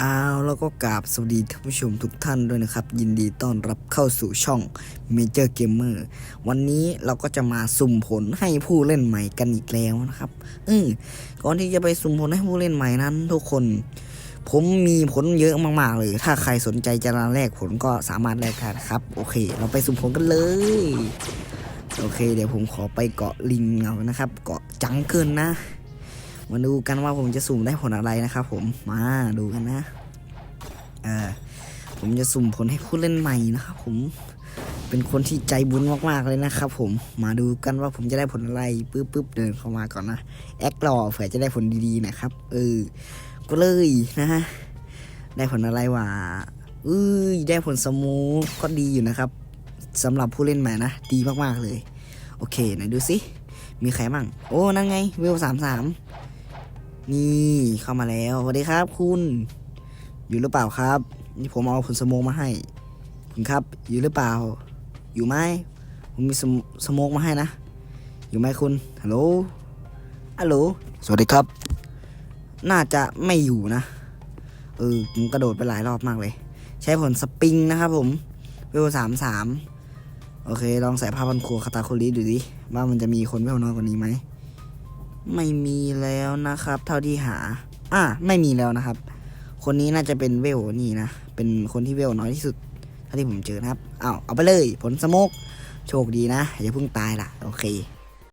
เอาแล้วก็กราบสวัสดีท่านผู้ชมทุกท่านด้วยนะครับ ยินดีต้อนรับเข้าสู่ช่อง Major Gamer วันนี้เราก็จะมาสุ่มผลให้ผู้เล่นใหม่กันอีกแล้วนะครับเออก่อนที่จะไปสุ่มผลให้ผู้เล่นใหม่นั้น ทุกคน ผมมีผลเยอะมากๆเลย ถ้าใครสนใจจะมาแลกผลก็สามารถแลกได้ครับ โอเค เราไปสุ่มผลกันเลย โอเค เดี๋ยวผมขอไปเกาะลิงเอานะครับ เกาะจังเกินนะ มาดูกันว่าผมจะสุ่มได้ผลอะไรนะครับผมมาดูกันนะเออผมจะสุ่มผลให้ผู้เล่นใหม่นะครับผมเป็นคนที่ใจบุญมากๆเลยนะครับผมมาดูกันว่าผมจะได้ผลอะไรปึ๊บปึ๊บเดินเข้ามาก่อนนะแอครอเผื่อจะได้ผลดีๆนะครับเออก็เลยนะฮะได้ผลอะไรวะเอ้ยได้ผลสมูทก็ดีอยู่นะครับสำหรับผู้เล่นใหม่นะดีมากๆเลย โอเคไหนดูสิมีใครบ้างโอ้นั่นไงเวลสามสาม นี่เข้ามาแล้วสวัสดีครับ คุณ อยู่หรือเปล่าครับ นี่ผมเอาผลสโมกมาให้ คุณครับ อยู่หรือเปล่า อยู่ไหมผมมีสโมสโมกมาให้นะ อยู่ไหมคุณฮัลโหลฮัลโหลสวัสดีครับ น่าจะไม่อยู่นะเออผมกระโดดไปหลายรอบมากเลย ใช้ผลสปริงนะครับผมเวลสามสามโอเค ลองใส่ผ้าพันครัวคาตาโคลิดูดิว่ามันจะมีคนเวลน้อยกว่านี้ไหม ไม่มีแล้วนะครับ เท่าที่หา อะไม่มีแล้วนะครับ คนนี้น่าจะเป็นเวลนี่นะ เป็นคนที่เวลน้อยที่สุดเท่าที่ผมเจอนะครับอ้าวเอาไปเลย ผลสโมกโชคดีนะ อย่าเพิ่งตายล่ะ โอเค